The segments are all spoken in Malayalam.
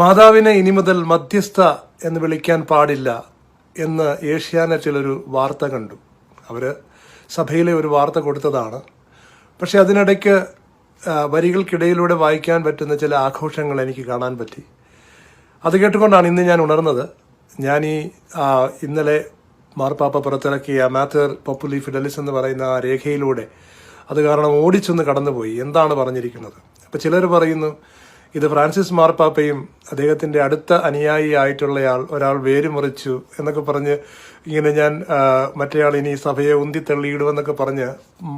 മാതാവിനെ ഇനി മുതൽ മധ്യസ്ഥ എന്ന് വിളിക്കാൻ പാടില്ല എന്ന് ഏഷ്യാനെറ്റിൽ ഒരു വാർത്ത കണ്ടു. അവർ സഭയിലെ ഒരു വാർത്ത കൊടുത്തതാണ്. പക്ഷേ അതിനിടയ്ക്ക് വരികൾക്കിടയിലൂടെ വായിക്കാൻ പറ്റുന്ന ചില ആഘോഷങ്ങൾ എനിക്ക് കാണാൻ പറ്റി. അത് കേട്ടുകൊണ്ടാണ് ഇന്ന് ഞാൻ ഉണർന്നത്. ഞാൻ ഈ ഇന്നലെ മാർപ്പാപ്പ പുറത്തിറക്കിയ മാത്തർ പോപ്പുലി ഫിഡലിസ് എന്ന് പറയുന്ന ആ രേഖയിലൂടെ അത് കാരണം ഓടിച്ചൊന്ന് കടന്നുപോയി. എന്താണ് പറഞ്ഞിരിക്കുന്നത്? അപ്പോൾ ചിലർ പറയുന്നു ഇത് ഫ്രാൻസിസ് മാർപ്പാപ്പയും അദ്ദേഹത്തിന്റെ അടുത്ത അനുയായി ആയിട്ടുള്ളയാൾ ഒരാൾ വേരുമുറിച്ചു എന്നൊക്കെ പറഞ്ഞ് ഇങ്ങനെ ഞാൻ മറ്റേയാൾ ഇനി സഭയെ ഉന്തി തള്ളിയിടുമെന്നൊക്കെ പറഞ്ഞ്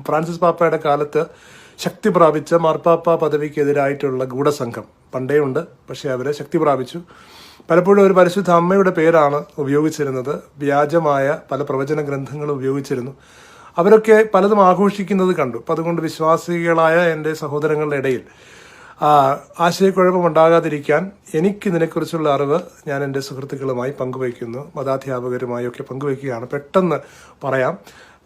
ഫ്രാൻസിസ് പാപ്പയുടെ കാലത്ത് ശക്തി പ്രാപിച്ച മാർപ്പാപ്പ പദവിക്കെതിരായിട്ടുള്ള ഗൂഢസംഘം പണ്ടേ ഉണ്ട് പക്ഷെ അവരെ ശക്തി പ്രാപിച്ചു. പലപ്പോഴും ഒരു പരിശുദ്ധ അമ്മയുടെ പേരാണ് ഉപയോഗിച്ചിരുന്നത്. വ്യാജമായ പല പ്രവചന ഗ്രന്ഥങ്ങളും ഉപയോഗിച്ചിരുന്നു. അവരൊക്കെ പലതും ആഘോഷിക്കുന്നത് കണ്ടു. അപ്പം അതുകൊണ്ട് വിശ്വാസികളായ എന്റെ സഹോദരങ്ങളുടെ ഇടയിൽ ആ, ആശയക്കുഴപ്പം ഉണ്ടാകാതിരിക്കാൻ എനിക്ക് ഇതിനെക്കുറിച്ചുള്ള അറിവ് ഞാൻ എന്റെ സുഹൃത്തുക്കളുമായി പങ്കുവയ്ക്കുന്നു. മതാധ്യാപകരുമായി ഒക്കെ പങ്കുവയ്ക്കുകയാണ്. പെട്ടെന്ന് പറയാം.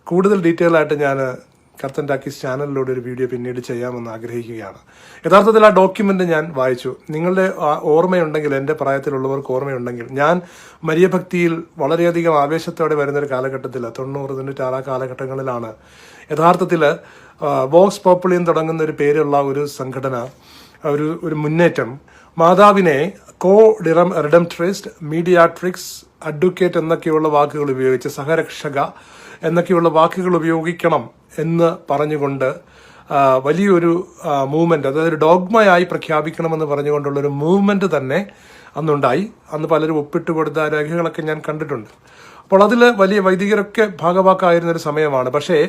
കൂടുതൽ ഡീറ്റെയിൽ ആയിട്ട് ഞാൻ കർത്തൻ ടാക്കീസ് ചാനലിലൂടെ ഒരു വീഡിയോ പിന്നീട് ചെയ്യാമെന്ന് ആഗ്രഹിക്കുകയാണ്. യഥാർത്ഥത്തിൽ ആ ഡോക്യുമെന്റ് ഞാൻ വായിച്ചു. നിങ്ങളുടെ ഓർമ്മയുണ്ടെങ്കിൽ എന്റെ പ്രായത്തിലുള്ളവർക്ക് ഓർമ്മയുണ്ടെങ്കിൽ ഞാൻ മരിയഭക്തിയിൽ വളരെയധികം ആവേശത്തോടെ വരുന്ന ഒരു കാലഘട്ടത്തിൽ തൊണ്ണൂറ് തൊണ്ണൂറ്റാറ് കാലഘട്ടങ്ങളിലാണ്. യഥാർത്ഥത്തിൽ വോക്സ് പോപ്പുളിയൻ തുടങ്ങുന്ന ഒരു പേരുള്ള ഒരു സംഘടന ഒരു ഒരു മുന്നേറ്റം. മാതാവിനെ കോ ഡിറം റിഡംട്രിസ്റ്റ് മീഡിയാട്രിക്സ് അഡ്വക്കേറ്റ് എന്നൊക്കെയുള്ള വാക്കുകൾ ഉപയോഗിച്ച് സഹരക്ഷക എന്നൊക്കെയുള്ള വാക്കുകൾ ഉപയോഗിക്കണം എന്ന് പറഞ്ഞുകൊണ്ട് വലിയൊരു മൂവ്മെന്റ് അതായത് ഒരു ഡോഗ്മയായി പ്രഖ്യാപിക്കണമെന്ന് പറഞ്ഞുകൊണ്ടുള്ള ഒരു മൂവ്മെന്റ് തന്നെ അന്നുണ്ടായി. അന്ന് പലരും ഒപ്പിട്ട് കൊടുത്ത രേഖകളൊക്കെ ഞാൻ കണ്ടിട്ടുണ്ട്. അപ്പോൾ അതിൽ വലിയ വൈദികരൊക്കെ ഭാഗവാക്കായിരുന്ന ഒരു സമയമാണ്. പക്ഷേ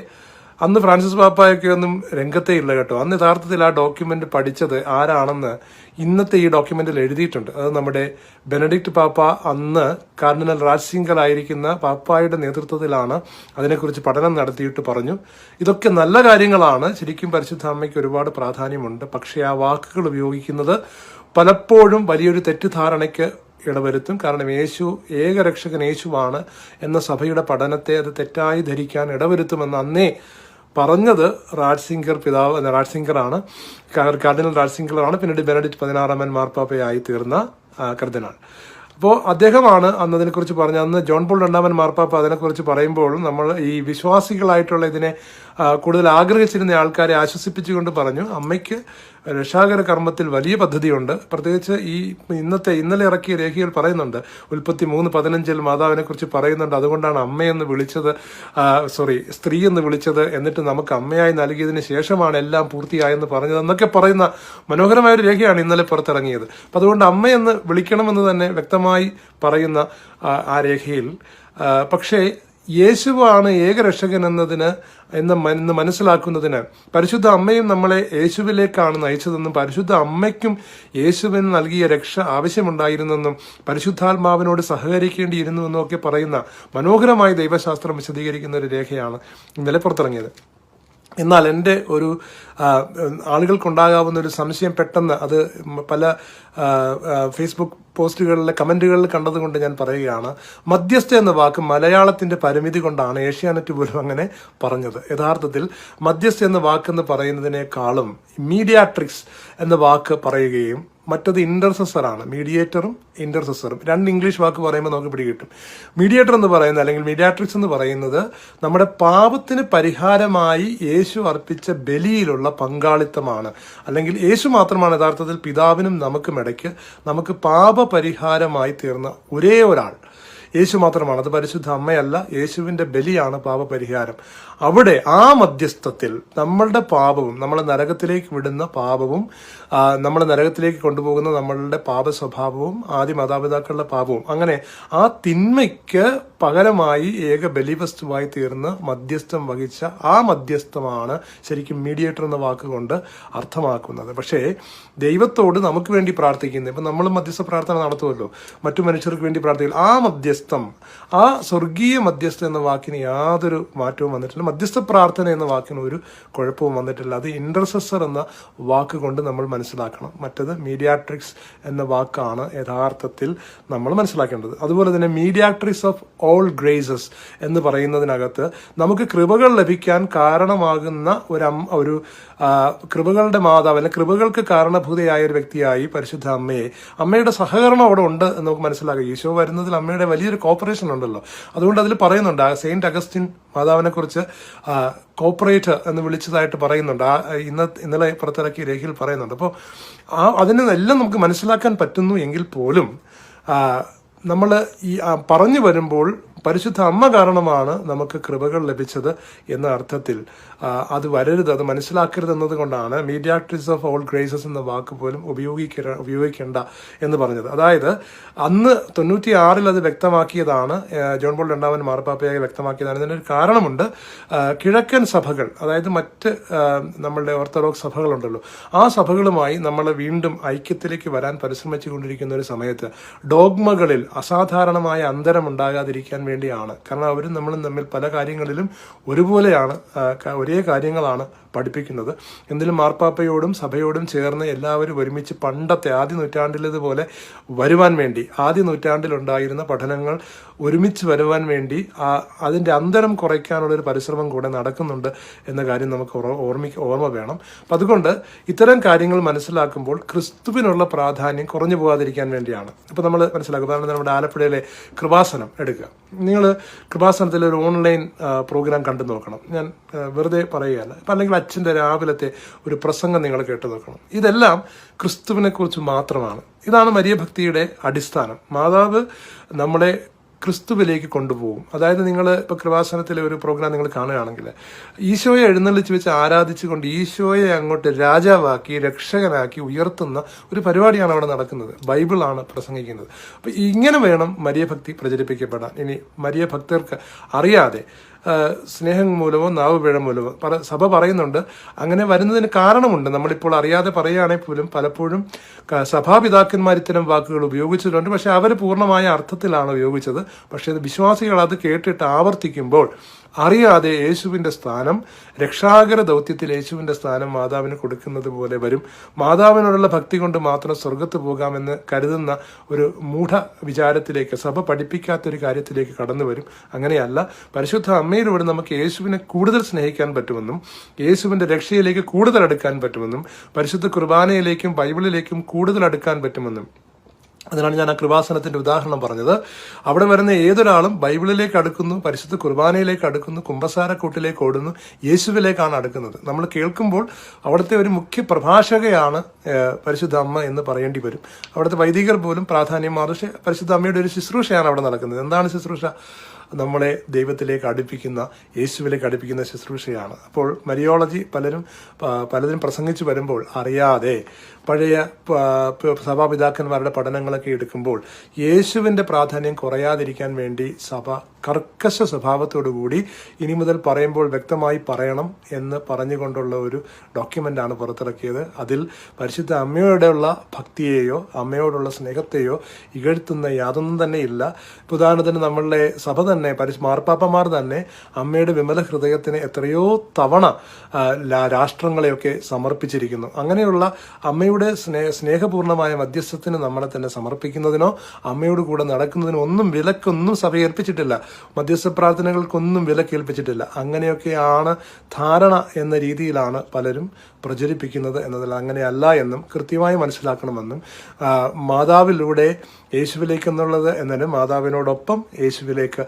അന്ന് ഫ്രാൻസിസ് പാപ്പായൊക്കെ ഒന്നും രംഗത്തേ ഇല്ല കേട്ടോ. അന്ന് യഥാർത്ഥത്തിൽ ആ ഡോക്യുമെന്റ് പഠിച്ചത് ആരാണെന്ന് ഇന്നത്തെ ഈ ഡോക്യുമെന്റിൽ എഴുതിയിട്ടുണ്ട്. അത് നമ്മുടെ ബെനഡിക്ട് പാപ്പ അന്ന് കാർഡിനൽ രാജ്സിംഗൽ ആയിരിക്കുന്ന പാപ്പായുടെ നേതൃത്വത്തിലാണ് അതിനെക്കുറിച്ച് പഠനം നടത്തിയിട്ട് പറഞ്ഞു. ഇതൊക്കെ നല്ല കാര്യങ്ങളാണ്. ശരിക്കും പരിശുദ്ധ അമ്മയ്ക്ക് ഒരുപാട് പ്രാധാന്യമുണ്ട്. പക്ഷേ ആ വാക്കുകൾ ഉപയോഗിക്കുന്നത് പലപ്പോഴും വലിയൊരു തെറ്റിദ്ധാരണയ്ക്ക് ഇടവരുത്തും. കാരണം യേശു ഏകരക്ഷകൻ യേശുവാണ് എന്ന സഭയുടെ പഠനത്തെ അത് തെറ്റായി ധരിക്കാൻ ഇടവരുത്തുമെന്ന് അന്നേ പറഞ്ഞത് രാജ്സിംഗർ പിതാവ് രാജ്സിംഗറാണ്. കാർഡിനൽ രാജ്സിംഗറാണ്. പിന്നീട് ബെനഡിറ്റ് പതിനാറാമൻ മാർപ്പാപ്പയായി തീർന്ന കർദിനാൾ. അപ്പോൾ അദ്ദേഹമാണ് അന്ന് അതിനെക്കുറിച്ച് പറഞ്ഞ അന്ന് ജോൺ പോൾ രണ്ടാമൻ മാർപ്പാപ്പ അതിനെക്കുറിച്ച് പറയുമ്പോൾ നമ്മൾ ഈ വിശ്വാസികളായിട്ടുള്ള ഇതിനെ കൂടുതൽ ആഗ്രഹിച്ചിരുന്ന ആൾക്കാരെ ആശ്വസിപ്പിച്ചുകൊണ്ട് പറഞ്ഞു അമ്മയ്ക്ക് രക്ഷാകര കർമ്മത്തിൽ വലിയ പദ്ധതിയുണ്ട്. പ്രത്യേകിച്ച് ഈ ഇന്നത്തെ ഇന്നലെ ഇറക്കിയ രേഖയിൽ പറയുന്നുണ്ട്. ഉൽപ്പത്തി മൂന്ന് പതിനഞ്ചിൽ മാതാവിനെ കുറിച്ച് പറയുന്നുണ്ട്. അതുകൊണ്ടാണ് അമ്മയെന്ന് വിളിച്ചത് സോറി സ്ത്രീ എന്ന് വിളിച്ചത്. എന്നിട്ട് നമുക്ക് അമ്മയായി നൽകിയതിന് ശേഷമാണ് എല്ലാം പൂർത്തിയായെന്ന് പറഞ്ഞത് എന്നൊക്കെ പറയുന്ന മനോഹരമായ ഒരു രേഖയാണ് ഇന്നലെ പുറത്തിറങ്ങിയത്. അപ്പം അതുകൊണ്ട് അമ്മയെന്ന് വിളിക്കണമെന്ന് തന്നെ വ്യക്തമായി പറയുന്ന ആ രേഖയിൽ പക്ഷേ യേശുവാണ് ഏകരക്ഷകൻ എന്നതിന് എന്ന് എന്ന് മനസ്സിലാക്കുന്നതിന് പരിശുദ്ധ അമ്മയും നമ്മളെ യേശുവിലേക്കാണ് നയിച്ചതെന്നും പരിശുദ്ധ അമ്മയ്ക്കും യേശുവിന് നൽകിയ രക്ഷ ആവശ്യമുണ്ടായിരുന്നെന്നും പരിശുദ്ധാത്മാവിനോട് സഹകരിക്കേണ്ടിയിരുന്നുവെന്നും ഒക്കെ പറയുന്ന മനോഹരമായി ദൈവശാസ്ത്രം വിശദീകരിക്കുന്ന ഒരു രേഖയാണ് ഇന്നലെ പുറത്തിറങ്ങിയത്. എന്നാൽ എന്റെ ഒരു ആളുകൾക്കുണ്ടാകാവുന്ന ഒരു സംശയം പെട്ടെന്ന് അത് പല ഫേസ്ബുക്ക് പോസ്റ്റുകളിലെ കമന്റുകളിൽ കണ്ടതുകൊണ്ട് ഞാൻ പറയുകയാണ്. മധ്യസ്ഥ എന്ന വാക്ക് മലയാളത്തിന്റെ പരിമിതി കൊണ്ടാണ് ഏഷ്യാനെറ്റ് പോലും അങ്ങനെ പറഞ്ഞത്. യഥാർത്ഥത്തിൽ മധ്യസ്ഥ എന്ന വാക്കെന്ന് പറയുന്നതിനേക്കാളും മീഡിയാട്രിക്സ് എന്ന വാക്ക് പറയുകയും മറ്റത് ഇന്റർസെസർ ആണ്. മീഡിയേറ്ററും ഇന്റർസെസറും രണ്ട് ഇംഗ്ലീഷ് വാക്ക് പറയുമ്പോൾ നമുക്ക് പിടികിട്ടും മീഡിയേറ്റർ എന്ന് പറയുന്നത് അല്ലെങ്കിൽ മീഡിയാട്രിക്സ് എന്ന് പറയുന്നത് നമ്മുടെ പാപത്തിന് പരിഹാരമായി യേശു അർപ്പിച്ച ബലിയിലുള്ള പങ്കാളിത്തമാണ്. അല്ലെങ്കിൽ യേശു മാത്രമാണ് യഥാർത്ഥത്തിൽ പിതാവിനും നമുക്കും ഇടയ്ക്ക് നമുക്ക് പാപപരിഹാരമായി തീർന്ന ഒരേ ഒരാൾ. യേശു മാത്രമാണ് അത് പരിശുദ്ധ അമ്മയല്ല യേശുവിന്റെ ബലിയാണ് പാപപരിഹാരം. അവിടെ ആ മധ്യസ്ഥത്തിൽ നമ്മളുടെ പാപവും നമ്മളെ നരകത്തിലേക്ക് വിടുന്ന പാപവും നമ്മളെ നരകത്തിലേക്ക് കൊണ്ടുപോകുന്ന നമ്മളുടെ പാപ സ്വഭാവവും ആദ്യ മാതാപിതാക്കളുടെ പാപവും അങ്ങനെ ആ തിന്മയ്ക്ക് പകരമായി ഏക ബലിവസ്തുവായി തീർന്ന് മധ്യസ്ഥം വഹിച്ച ആ മധ്യസ്ഥമാണ് ശരിക്കും മീഡിയേറ്റർ എന്ന വാക്കുകൊണ്ട് അർത്ഥമാക്കുന്നത്. പക്ഷേ ദൈവത്തോട് നമുക്ക് വേണ്ടി പ്രാർത്ഥിക്കുന്നത് ഇപ്പം നമ്മൾ മധ്യസ്ഥ പ്രാർത്ഥന നടത്തുമല്ലോ മറ്റു മനുഷ്യർക്ക് വേണ്ടി പ്രാർത്ഥിക്കും ആ മധ്യസ്ഥ മധ്യസ്ഥം. ആ സ്വർഗീയ മധ്യസ്ഥ എന്ന വാക്കിന് യാതൊരു മാറ്റവും വന്നിട്ടില്ല. മധ്യസ്ഥ പ്രാർത്ഥന എന്ന വാക്കിന് ഒരു കുഴപ്പവും വന്നിട്ടില്ല. അത് ഇന്റർസെസർ എന്ന വാക്ക് കൊണ്ട് നമ്മൾ മനസ്സിലാക്കണം. മറ്റത് മീഡിയാട്രിക്സ് എന്ന വാക്കാണ് യഥാർത്ഥത്തിൽ നമ്മൾ മനസ്സിലാക്കേണ്ടത്. അതുപോലെ തന്നെ മീഡിയാട്രിക്സ് ഓഫ് ഓൾ ഗ്രേസസ് എന്ന് പറയുന്നതിനകത്ത് നമുക്ക് കൃപകൾ ലഭിക്കാൻ കാരണമാകുന്ന ഒരു ഒരു കൃപകളുടെ മാതാവ് അല്ലെങ്കിൽ കൃപകൾക്ക് കാരണഭൂതയായ ഒരു വ്യക്തിയായി പരിശുദ്ധ അമ്മയെ. അമ്മയുടെ സഹകരണം അവിടെ ഉണ്ട് എന്ന് നമുക്ക് മനസ്സിലാക്കാം. ഈശോ വരുന്നതിൽ അമ്മയുടെ വലിയൊരു കോപ്പറേഷൻ ഉണ്ടല്ലോ. അതുകൊണ്ട് അതിൽ പറയുന്നുണ്ട് ആ സെയിന്റ് അഗസ്റ്റിൻ മാതാവിനെ കുറിച്ച് കോപ്പറേറ്റ് എന്ന് വിളിച്ചതായിട്ട് പറയുന്നുണ്ട്. ആ ഇന്ന ഇന്നലെ പുറത്തിറക്കിയ രേഖയിൽ പറയുന്നുണ്ട്. അപ്പോൾ ആ അതിനെ എല്ലാം നമുക്ക് മനസ്സിലാക്കാൻ പറ്റുന്നു എങ്കിൽ പോലും നമ്മൾ ഈ പറഞ്ഞു വരുമ്പോൾ പരിശുദ്ധ അമ്മ കാരണമാണ് നമുക്ക് കൃപകൾ ലഭിച്ചത് എന്ന അർത്ഥത്തിൽ. അത് വരരുത് അത് മനസ്സിലാക്കരുത് എന്നതുകൊണ്ടാണ് മീഡിയാട്രിസ് ഓഫ് ഓൾ ഗ്രേസസ് എന്ന വാക്ക് പോലും ഉപയോഗിക്ക ഉപയോഗിക്കേണ്ട എന്ന് പറഞ്ഞത്. അതായത് അന്ന് തൊണ്ണൂറ്റി ആറിൽ അത് വ്യക്തമാക്കിയതാണ് ജോൺ ബോൾ രണ്ടാമൻ മാർപ്പാപ്പയായി വ്യക്തമാക്കിയതാണ്. ഇതിനൊരു കാരണമുണ്ട്. കിഴക്കൻ സഭകൾ അതായത് മറ്റ് നമ്മളുടെ ഓർത്തഡോക്സ് സഭകളുണ്ടല്ലോ ആ സഭകളുമായി നമ്മൾ വീണ്ടും ഐക്യത്തിലേക്ക് വരാൻ പരിശ്രമിച്ചുകൊണ്ടിരിക്കുന്ന ഒരു സമയത്ത് ഡോഗ്മകളിൽ അസാധാരണമായ അന്തരം ഉണ്ടാകാതിരിക്കാൻ വേണ്ടിയാണ്. കാരണം അവരും നമ്മളും തമ്മിൽ പല കാര്യങ്ങളിലും ഒരുപോലെയാണ് ഒരേ കാര്യങ്ങളാണ് പഠിപ്പിക്കുന്നത്. എന്തിലും മാർപ്പാപ്പയോടും സഭയോടും ചേർന്ന് എല്ലാവരും ഒരുമിച്ച് പണ്ടത്തെ ആദ്യ നൂറ്റാണ്ടിലേതുപോലെ വരുവാൻ വേണ്ടി ആദ്യ നൂറ്റാണ്ടിലുണ്ടായിരുന്ന പഠനങ്ങൾ ഒരുമിച്ച് വരുവാൻ വേണ്ടി അതിന്റെ അന്തരം കുറയ്ക്കാനുള്ള ഒരു പരിശ്രമം കൂടെ നടക്കുന്നുണ്ട് എന്ന കാര്യം നമുക്ക് ഓർമ്മ ഓർമ്മ വേണം. അപ്പം അതുകൊണ്ട് ഇത്തരം കാര്യങ്ങൾ മനസ്സിലാക്കുമ്പോൾ ക്രിസ്തുവിനുള്ള പ്രാധാന്യം കുറഞ്ഞു പോകാതിരിക്കാൻ വേണ്ടിയാണ്. അപ്പോൾ നമ്മൾ മനസ്സിലാക്കുക ഉദാഹരണത്തിന് നമ്മുടെ ആലപ്പുഴയിലെ കൃപാസനം എടുക്കുക. നിങ്ങൾ കൃപാസനത്തിൽ ഒരു ഓൺലൈൻ പ്രോഗ്രാം കണ്ടു നോക്കണം. ഞാൻ വെറുതെ പറയുകയല്ല. ഇപ്പം അല്ലെങ്കിൽ അച്ഛന്റെ രാവിലത്തെ ഒരു പ്രസംഗം നിങ്ങൾ കേട്ടു നോക്കണം. ഇതെല്ലാം ക്രിസ്തുവിനെക്കുറിച്ച് മാത്രമാണ്. ഇതാണ് മരിയഭക്തിയുടെ അടിസ്ഥാനം. മാതാവ് നമ്മളെ ക്രിസ്തുവിലേക്ക് കൊണ്ടുപോകും. അതായത് നിങ്ങൾ ഇപ്പോൾ കൃപാസനത്തിലെ ഒരു പ്രോഗ്രാം നിങ്ങൾ കാണുകയാണെങ്കിൽ ഈശോയെ എഴുന്നള്ളിച്ച് വെച്ച് ആരാധിച്ചുകൊണ്ട് ഈശോയെ അങ്ങോട്ട് രാജാവാക്കി രക്ഷകനാക്കി ഉയർത്തുന്ന ഒരു പരിപാടിയാണ് അവിടെ നടക്കുന്നത്. ബൈബിളാണ് പ്രസംഗിക്കുന്നത്. അപ്പോൾ ഇങ്ങനെ വേണം മരിയഭക്തി പ്രചരിപ്പിക്കപ്പെടാൻ. ഇനി മരിയ ഭക്തർക്ക് അറിയാതെ സ്നേഹം മൂലമോ നാവ് പിഴ മൂലമോ പറ സഭ പറയുന്നുണ്ട്. അങ്ങനെ വരുന്നതിന് കാരണമുണ്ട്. നമ്മളിപ്പോൾ അറിയാതെ പറയുകയാണെങ്കിൽ പോലും പലപ്പോഴും സഭാപിതാക്കന്മാർ ഇത്തരം വാക്കുകൾ ഉപയോഗിച്ചിട്ടുണ്ട്. പക്ഷെ അവർ പൂർണമായ അർത്ഥത്തിലാണ് ഉപയോഗിച്ചത്. പക്ഷേ ഇത് വിശ്വാസികൾ അത് കേട്ടിട്ട് ആവർത്തിക്കുമ്പോൾ അറിയാതെ യേശുവിന്റെ സ്ഥാനം രക്ഷാകര ദൗത്യത്തിൽ യേശുവിന്റെ സ്ഥാനം മാതാവിന് കൊടുക്കുന്നത് പോലെ വരും. മാതാവിനോടുള്ള ഭക്തി കൊണ്ട് മാത്രം സ്വർഗത്ത് പോകാമെന്ന് കരുതുന്ന ഒരു മൂഢ വിചാരത്തിലേക്ക് സഭ പഠിപ്പിക്കാത്തൊരു കാര്യത്തിലേക്ക് കടന്നു വരും. അങ്ങനെയല്ല പരിശുദ്ധ അമ്മയിലൂടെ നമുക്ക് യേശുവിനെ കൂടുതൽ സ്നേഹിക്കാൻ പറ്റുമെന്നും യേശുവിന്റെ രക്ഷയിലേക്ക് കൂടുതൽ അടുക്കാൻ പറ്റുമെന്നും പരിശുദ്ധ കുർബാനയിലേക്കും ബൈബിളിലേക്കും കൂടുതൽ അടുക്കാൻ പറ്റുമെന്നും അതിനാണ് ഞാൻ ആ കൃപാസനത്തിന്റെ ഉദാഹരണം പറഞ്ഞത്. അവിടെ വരുന്ന ഏതൊരാളും ബൈബിളിലേക്ക് അടുക്കുന്നു പരിശുദ്ധ കുർബാനയിലേക്ക് അടുക്കുന്നു കുംഭസാരക്കൂട്ടിലേക്ക് ഓടുന്നു യേശുവിലേക്കാണ് അടുക്കുന്നത്. നമ്മൾ കേൾക്കുമ്പോൾ അവിടുത്തെ ഒരു മുഖ്യ പ്രഭാഷകയാണ് പരിശുദ്ധ അമ്മ എന്ന് പറയേണ്ടി വരും. അവിടുത്തെ വൈദികർ പോലും പ്രാധാന്യം മാറി. പരിശുദ്ധ അമ്മയുടെ ഒരു ശുശ്രൂഷയാണ് അവിടെ നടക്കുന്നത്. എന്താണ് ശുശ്രൂഷ? നമ്മളെ ദൈവത്തിലേക്ക് അടുപ്പിക്കുന്ന യേശുവിലേക്ക് അടുപ്പിക്കുന്ന ശുശ്രൂഷയാണ്. അപ്പോൾ മരിയോളജി പലരും പലരും പ്രസംഗിച്ചു വരുമ്പോൾ അറിയാതെ പഴയ സഭാപിതാക്കന്മാരുടെ പഠനങ്ങളൊക്കെ എടുക്കുമ്പോൾ യേശുവിന്റെ പ്രാധാന്യം കുറയാതിരിക്കാൻ വേണ്ടി സഭ കർക്കശ സ്വഭാവത്തോടുകൂടി ഇനി മുതൽ പറയുമ്പോൾ വ്യക്തമായി പറയണം എന്ന് പറഞ്ഞുകൊണ്ടുള്ള ഒരു ഡോക്യുമെന്റാണ് പുറത്തിറക്കിയത്. അതിൽ പരിശുദ്ധ അമ്മയോടുള്ള ഭക്തിയെയോ അമ്മയോടുള്ള സ്നേഹത്തെയോ ഇകഴ്ത്തുന്ന യാതൊന്നും തന്നെ ഇല്ല. ഉദാഹരണത്തിന് നമ്മളുടെ സഭ തന്നെ പരിശു മാർപ്പാപ്പമാർ തന്നെ അമ്മയുടെ വിമല ഹൃദയത്തിന് എത്രയോ തവണ രാഷ്ട്രങ്ങളെയൊക്കെ സമർപ്പിച്ചിരിക്കുന്നു. അങ്ങനെയുള്ള അമ്മയുടെ സ്നേഹ സ്നേഹപൂർണമായ മധ്യസ്ഥത്തിന് നമ്മളെ തന്നെ സമർപ്പിക്കുന്നതിനോ അമ്മയോട് കൂടെ നടക്കുന്നതിനോ ഒന്നും വിലക്കൊന്നും സഭ ഏൽപ്പിച്ചിട്ടില്ല. മധ്യസ്ഥ പ്രാർത്ഥനകൾക്കൊന്നും വില കേൾപ്പിച്ചിട്ടില്ല. അങ്ങനെയൊക്കെയാണ് ധാരണ എന്ന രീതിയിലാണ് പലരും പ്രചരിപ്പിക്കുന്നത് എന്നതിൽ അങ്ങനെയല്ല എന്നും കൃത്യമായി മനസ്സിലാക്കണമെന്നും മാതാവിലൂടെ യേശുവിലേക്ക് എന്നുള്ളത് എന്നതിന് മാതാവിനോടൊപ്പം യേശുവിലേക്ക്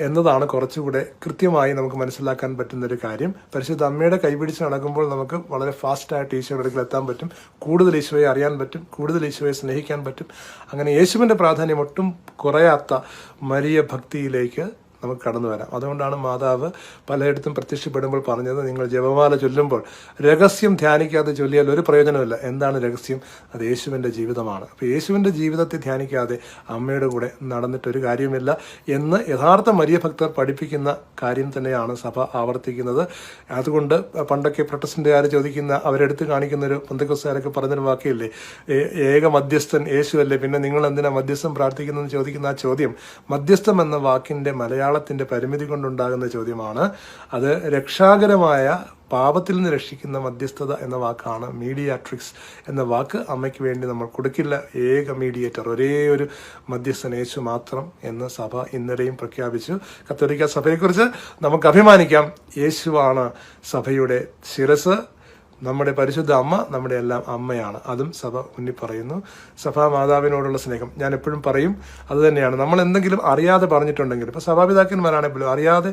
എന്നതാണ് കുറച്ചുകൂടെ കൃത്യമായി നമുക്ക് മനസ്സിലാക്കാൻ പറ്റുന്ന ഒരു കാര്യം. പരിശുദ്ധ അമ്മയുടെ കൈപിടിച്ച് നടക്കുമ്പോൾ നമുക്ക് വളരെ ഫാസ്റ്റായിട്ട് ഈശോയുടെ അടുക്കൽ എത്താൻ പറ്റും. കൂടുതൽ ഈശോയെ അറിയാൻ പറ്റും. കൂടുതൽ ഈശോയെ സ്നേഹിക്കാൻ പറ്റും. അങ്ങനെ യേശുവിന്റെ പ്രാധാന്യം ഒട്ടും കുറയാത്ത മരിയ ഭക്തിയിലേക്ക് നമുക്ക് കടന്നു വരാം. അതുകൊണ്ടാണ് മാതാവ് പലയിടത്തും പ്രത്യക്ഷപ്പെടുമ്പോൾ പറഞ്ഞത് നിങ്ങൾ ജപമാല ചൊല്ലുമ്പോൾ രഹസ്യം ധ്യാനിക്കാതെ ചൊല്ലിയാൽ ഒരു പ്രയോജനമില്ല എന്താണ് രഹസ്യം? അത് യേശുവിന്റെ ജീവിതമാണ്. അപ്പോൾ യേശുവിന്റെ ജീവിതത്തെ ധ്യാനിക്കാതെ അമ്മയുടെ കൂടെ നടന്നിട്ടൊരു കാര്യമില്ല എന്ന് യഥാർത്ഥ മരിയ ഭക്തർ പഠിപ്പിക്കുന്ന കാര്യം തന്നെയാണ് സഭ ആവർത്തിക്കുന്നത്. അതുകൊണ്ട് പണ്ടൊക്കെ പ്രൊട്ടസ്റ്റന്റുകാർ ചോദിക്കുന്ന അവരെടുത്ത് കാണിക്കുന്ന ഒരു പന്തക്കസ്സുകാരൊക്കെ പറഞ്ഞൊരു വാക്കില്ലേ? ഏക മധ്യസ്ഥൻ യേശുവല്ലേ? പിന്നെ നിങ്ങൾ എന്തിനാ മധ്യസ്ഥം പ്രാർത്ഥിക്കുന്നതെന്ന് ചോദിക്കുന്ന ആ ചോദ്യം മധ്യസ്ഥം എന്ന വാക്കിന്റെ വാക്കിന്റെ മലയാളത്തിന്റെ പരിമിതി കൊണ്ടുണ്ടാകുന്ന ചോദ്യമാണ്. അത് രക്ഷാകരമായ പാപത്തിൽ നിന്ന് രക്ഷിക്കുന്ന മധ്യസ്ഥത എന്ന വാക്കാണ് മീഡിയാട്രിക്സ് എന്ന വാക്ക് അമ്മയ്ക്ക് വേണ്ടി നമ്മൾ കൊടുക്കില്ല. ഏക മീഡിയേറ്റർ ഒരേ ഒരു മധ്യസ്ഥൻ യേശു മാത്രം എന്ന് സഭ ഇന്നലെയും പ്രഖ്യാപിച്ചു. കത്തോലിക്ക സഭയെക്കുറിച്ച് നമുക്ക് അഭിമാനിക്കാം. യേശുവാണ് സഭയുടെ ശിരസ്. നമ്മുടെ പരിശുദ്ധ അമ്മ നമ്മുടെ എല്ലാം അമ്മയാണ്. അതും സഭ മുന്നിൽ പറയുന്നു. സഭാ മാതാവിനോടുള്ള സ്നേഹം. ഞാൻ എപ്പോഴും പറയും അത് തന്നെയാണ്. നമ്മൾ എന്തെങ്കിലും അറിയാതെ പറഞ്ഞിട്ടുണ്ടെങ്കിൽ ഇപ്പോൾ സഭാപിതാക്കന്മാരാണെങ്കിൽ പോലും അറിയാതെ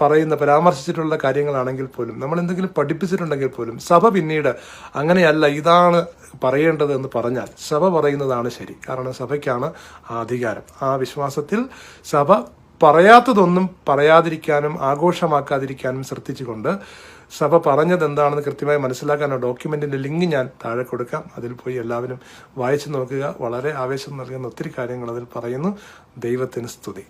പറയുന്ന പരാമർശിച്ചിട്ടുള്ള കാര്യങ്ങളാണെങ്കിൽ പോലും നമ്മൾ എന്തെങ്കിലും പഠിപ്പിച്ചിട്ടുണ്ടെങ്കിൽ പോലും സഭ പിന്നീട് അങ്ങനെയല്ല ഇതാണ് പറയേണ്ടത് എന്ന് പറഞ്ഞാൽ സഭ പറയുന്നതാണ് ശരി. കാരണം സഭയ്ക്കാണ് ആ അധികാരം. ആ വിശ്വാസത്തിൽ സഭ പറയാത്തതൊന്നും പറയാതിരിക്കാനും ആഘോഷമാക്കാതിരിക്കാനും ശ്രദ്ധിച്ചുകൊണ്ട് സഭ പറഞ്ഞത് എന്താണെന്ന് കൃത്യമായി മനസ്സിലാക്കാനോ ഡോക്യുമെന്റിന്റെ ലിങ്ക് ഞാൻ താഴെ കൊടുക്കാം. അതിൽ പോയി എല്ലാവരും വായിച്ചു നോക്കുക. വളരെ ആവേശം നൽകുന്ന ഒത്തിരി കാര്യങ്ങൾ അതിൽ പറയുന്നു. ദൈവത്തിന് സ്തുതി.